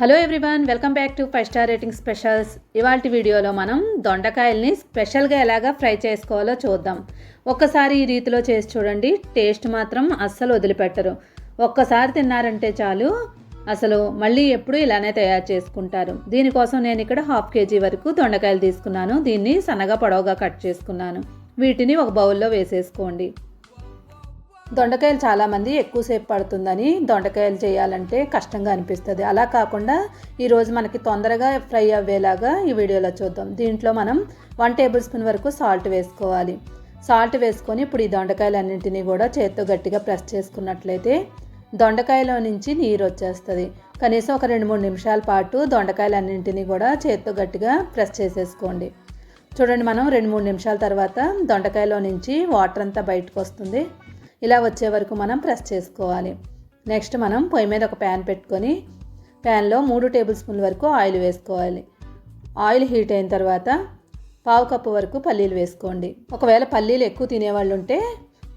Hello everyone welcome back to five star rating specials ఇవాళ వీడియోలో మనం దొండకాయల్ని స్పెషల్గా ఎలాగా ఫ్రై చేసుకోవాలో చూద్దాం. ఒక్కసారి ఈ రీతిలో చేసి చూడండి టేస్ట్ మాత్రం అస్సలు వదిలిపెట్టరు. ఒక్కసారి తిన్నారంటే చాలు అసలు మళ్ళీ ఎప్పుడు ఇలానే తయారు చేసుకుంటారు. దీనికోసం నేను ఇక్కడ హాఫ్ కేజీ వరకు దొండకాయలు తీసుకున్నాను. దీన్ని సన్నగా పొడవుగా కట్ చేసుకున్నాను. వీటిని ఒక బౌల్లో వేసేసుకోండి. దొండకాయలు చాలామంది ఎక్కువసేపు పడుతుందని దొండకాయలు చేయాలంటే కష్టంగా అనిపిస్తుంది. అలా కాకుండా ఈరోజు మనకి తొందరగా ఫ్రై అవ్వేలాగా ఈ వీడియోలో చూద్దాం. దీంట్లో మనం వన్ టేబుల్ స్పూన్ వరకు సాల్ట్ వేసుకోవాలి. సాల్ట్ వేసుకొని ఇప్పుడు ఈ దొండకాయలన్నింటినీ కూడా చేత్తో గట్టిగా ప్రెస్ చేసుకున్నట్లయితే దొండకాయలో నుంచి నీరు వచ్చేస్తుంది. కనీసం ఒక రెండు మూడు నిమిషాల పాటు దొండకాయలన్నింటినీ కూడా చేత్తో గట్టిగా ప్రెస్ చేసేసుకోండి. చూడండి మనం రెండు మూడు నిమిషాల తర్వాత దొండకాయలో నుంచి వాటర్ అంతా బయటకు వస్తుంది. ఇలా వచ్చే వరకు మనం ప్రెస్ చేసుకోవాలి. నెక్స్ట్ మనం పొయ్యి మీద ఒక ప్యాన్ పెట్టుకొని ప్యాన్లో మూడు టేబుల్ స్పూన్ల వరకు ఆయిల్ వేసుకోవాలి. ఆయిల్ హీట్ అయిన తర్వాత పావు కప్పు వరకు పల్లీలు వేసుకోండి. ఒకవేళ పల్లీలు ఎక్కువ తినేవాళ్ళు ఉంటే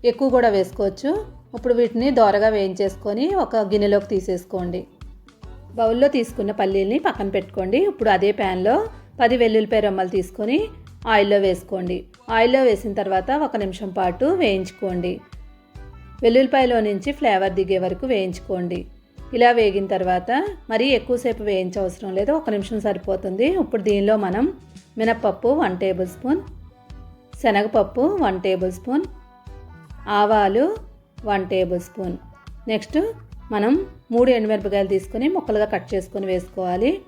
ఎక్కువ కూడా వేసుకోవచ్చు. ఇప్పుడు వీటిని దోరగా వేయించేసుకొని ఒక గిన్నెలోకి తీసేసుకోండి. బౌల్లో తీసుకున్న పల్లీల్ని పక్కన పెట్టుకోండి. ఇప్పుడు అదే ప్యాన్లో పది వెల్లుల్లిపాయ రమ్మలు తీసుకొని ఆయిల్లో వేసుకోండి. ఆయిల్లో వేసిన తర్వాత ఒక నిమిషం పాటు వేయించుకోండి. వెల్లుల్లిపాయలో నుంచి ఫ్లేవర్ దిగే వరకు వేయించుకోండి. ఇలా వేగిన తర్వాత మరీ ఎక్కువసేపు వేయించవసరం లేదు. ఒక నిమిషం సరిపోతుంది. ఇప్పుడు దీనిలో మనం మినప్పప్పు వన్ టేబుల్ స్పూన్ శనగపప్పు వన్ టేబుల్ స్పూన్ ఆవాలు వన్ టేబుల్ స్పూన్. నెక్స్ట్ మనం మూడు ఎండుమిరపకాయలు తీసుకొని ముక్కలుగా కట్ చేసుకొని వేసుకోవాలి.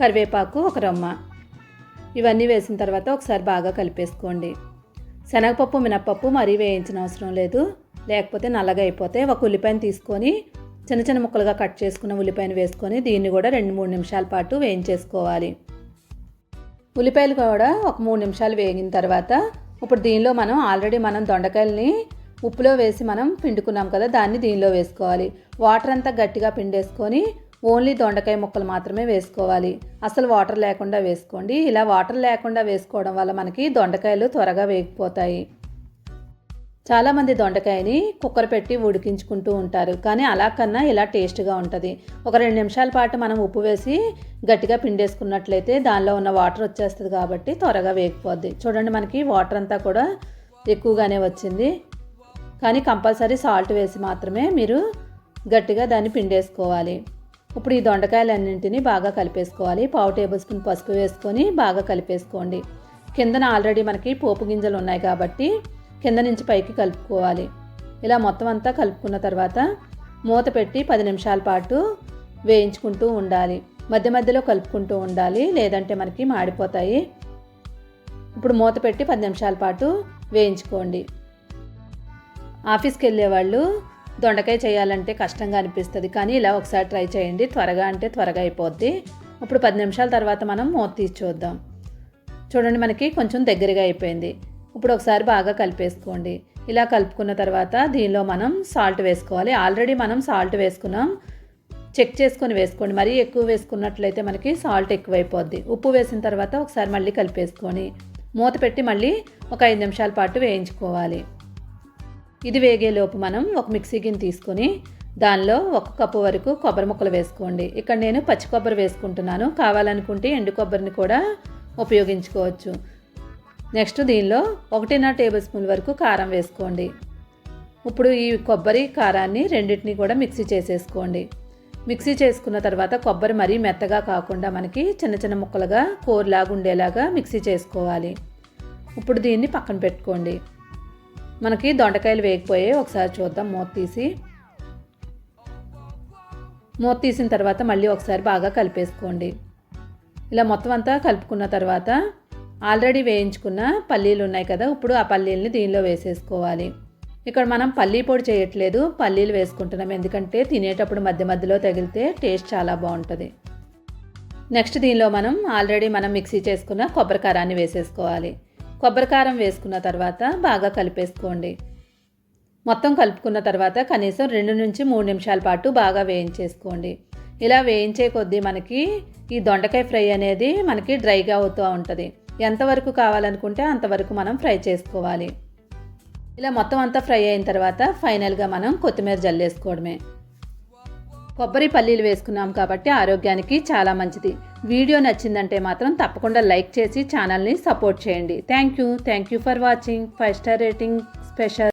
కరివేపాకు ఒక రొమ్మ. ఇవన్నీ వేసిన తర్వాత ఒకసారి బాగా కలిపేసుకోండి. శనగపప్పు మినప్పప్పు మరీ వేయించిన అవసరం లేదు. లేకపోతే నల్లగా అయిపోతే ఒక ఉల్లిపాయను తీసుకొని చిన్న చిన్న ముక్కలుగా కట్ చేసుకున్న ఉల్లిపాయను వేసుకొని దీన్ని కూడా రెండు మూడు నిమిషాల పాటు వేయించేసుకోవాలి. ఉల్లిపాయలు కూడా ఒక మూడు నిమిషాలు వేగిన తర్వాత ఇప్పుడు దీనిలో మనం ఆల్రెడీ మనం దొండకాయలని ఉప్పులో వేసి మనం పిండుకున్నాం కదా దాన్ని దీనిలో వేసుకోవాలి. వాటర్ అంతా గట్టిగా పిండేసుకొని ఓన్లీ దొండకాయ ముక్కలు మాత్రమే వేసుకోవాలి. అసలు వాటర్ లేకుండా వేసుకోండి. ఇలా వాటర్ లేకుండా వేసుకోవడం వల్ల మనకి దొండకాయలు త్వరగా వేగిపోతాయి. చాలామంది దొండకాయని కుక్కర్ పెట్టి ఉడికించుకుంటూ ఉంటారు కానీ అలా కన్నా ఇలా టేస్ట్గా ఉంటుంది. ఒక రెండు నిమిషాల పాటు మనం ఉప్పు వేసి గట్టిగా పిండేసుకున్నట్లయితే దానిలో ఉన్న వాటర్ వచ్చేస్తుంది కాబట్టి త్వరగా వేగిపోద్ది. చూడండి మనకి వాటర్ అంతా కూడా ఎక్కువగానే వచ్చింది. కానీ కంపల్సరీ సాల్ట్ వేసి మాత్రమే మీరు గట్టిగా దాన్ని పిండేసుకోవాలి. ఇప్పుడు ఈ దొండకాయలన్నింటినీ బాగా కలిపేసుకోవాలి. పావు టేబుల్ స్పూన్ పసుపు వేసుకొని బాగా కలిపేసుకోండి. కిందన ఆల్రెడీ మనకి పోపు గింజలు ఉన్నాయి కాబట్టి కింద నుంచి పైకి కలుపుకోవాలి. ఇలా మొత్తం అంతా కలుపుకున్న తర్వాత మూత పెట్టి పది నిమిషాల పాటు వేయించుకుంటూ ఉండాలి. మధ్య మధ్యలో కలుపుకుంటూ ఉండాలి. లేదంటే మనకి మాడిపోతాయి. ఇప్పుడు మూత పెట్టి పది నిమిషాల పాటు వేయించుకోండి. ఆఫీస్కి వెళ్ళే వాళ్ళు దొండకాయ చేయాలంటే కష్టంగా అనిపిస్తుంది. కానీ ఇలా ఒకసారి ట్రై చేయండి. త్వరగా అంటే త్వరగా అయిపోద్ది. ఇప్పుడు పది నిమిషాల తర్వాత మనం మూత తీసి చూద్దాం. చూడండి మనకి కొంచెం దగ్గరగా అయిపోయింది. ఇప్పుడు ఒకసారి బాగా కలిపేసుకోండి. ఇలా కలుపుకున్న తర్వాత దీనిలో మనం సాల్ట్ వేసుకోవాలి. ఆల్రెడీ మనం సాల్ట్ వేసుకున్నాం. చెక్ చేసుకొని వేసుకోండి. మరీ ఎక్కువ వేసుకున్నట్లయితే మనకి సాల్ట్ ఎక్కువైపోద్ది. ఉప్పు వేసిన తర్వాత ఒకసారి మళ్ళీ కలిపేసుకొని మూత పెట్టి మళ్ళీ ఒక ఐదు నిమిషాల పాటు వేయించుకోవాలి. ఇది వేగేలోపు మనం ఒక మిక్సీ గిన్నె తీసుకొని దానిలో ఒక కప్పు వరకు కొబ్బరి ముక్కలు వేసుకోండి. ఇక్కడ నేను పచ్చి కొబ్బరి వేసుకుంటున్నాను. కావాలనుకుంటే ఎండు కొబ్బరిని కూడా ఉపయోగించుకోవచ్చు. నెక్స్ట్ దీనిలో ఒకటిన్నర టేబుల్ స్పూన్ వరకు కారం వేసుకోండి. ఇప్పుడు ఈ కొబ్బరి కారాన్ని రెండింటిని కూడా మిక్సీ చేసేసుకోండి. మిక్సీ చేసుకున్న తర్వాత కొబ్బరి మరీ మెత్తగా కాకుండా మనకి చిన్న చిన్న ముక్కలుగా కూరలాగా ఉండేలాగా మిక్సీ చేసుకోవాలి. ఇప్పుడు దీన్ని పక్కన పెట్టుకోండి. మనకి దొండకాయలు వేగిపోయి ఒకసారి చూద్దాం. మూత తీసి మూత తీసిన తర్వాత మళ్ళీ ఒకసారి బాగా కలిపేసుకోండి. ఇలా మొత్తం అంతా కలుపుకున్న తర్వాత ఆల్రెడీ వేయించుకున్న పల్లీలు ఉన్నాయి కదా ఇప్పుడు ఆ పల్లీలని దీనిలో వేసేసుకోవాలి. ఇక్కడ మనం పల్లీ పొడి చేయట్లేదు పల్లీలు వేసుకుంటున్నాం. ఎందుకంటే తినేటప్పుడు మధ్య మధ్యలో తగిలితే టేస్ట్ చాలా బాగుంటుంది. నెక్స్ట్ దీనిలో మనం ఆల్రెడీ మనం మిక్సీ చేసుకున్న కొబ్బరికారాన్ని వేసేసుకోవాలి. కొబ్బరికారం వేసుకున్న తర్వాత బాగా కలిపేసుకోండి. మొత్తం కలుపుకున్న తర్వాత కనీసం రెండు నుంచి మూడు నిమిషాల పాటు బాగా వేయించేసుకోండి. ఇలా వేయించే కొద్దీ మనకి ఈ దొండకాయ ఫ్రై అనేది మనకి డ్రైగా అవుతూ ఉంటుంది. ఎంతవరకు కావాలనుకుంటే అంతవరకు మనం ఫ్రై చేసుకోవాలి. ఇలా మొత్తం అంతా ఫ్రై అయిన తర్వాత ఫైనల్గా మనం కొత్తిమీర జల్లేసుకోవడమే. కొబ్బరి పల్లీలు వేసుకున్నాం కాబట్టి ఆరోగ్యానికి చాలా మంచిది. వీడియో నచ్చిందంటే మాత్రం తప్పకుండా లైక్ చేసి ఛానల్ని సపోర్ట్ చేయండి. Thank you. Thank you for watching. Five star rating special.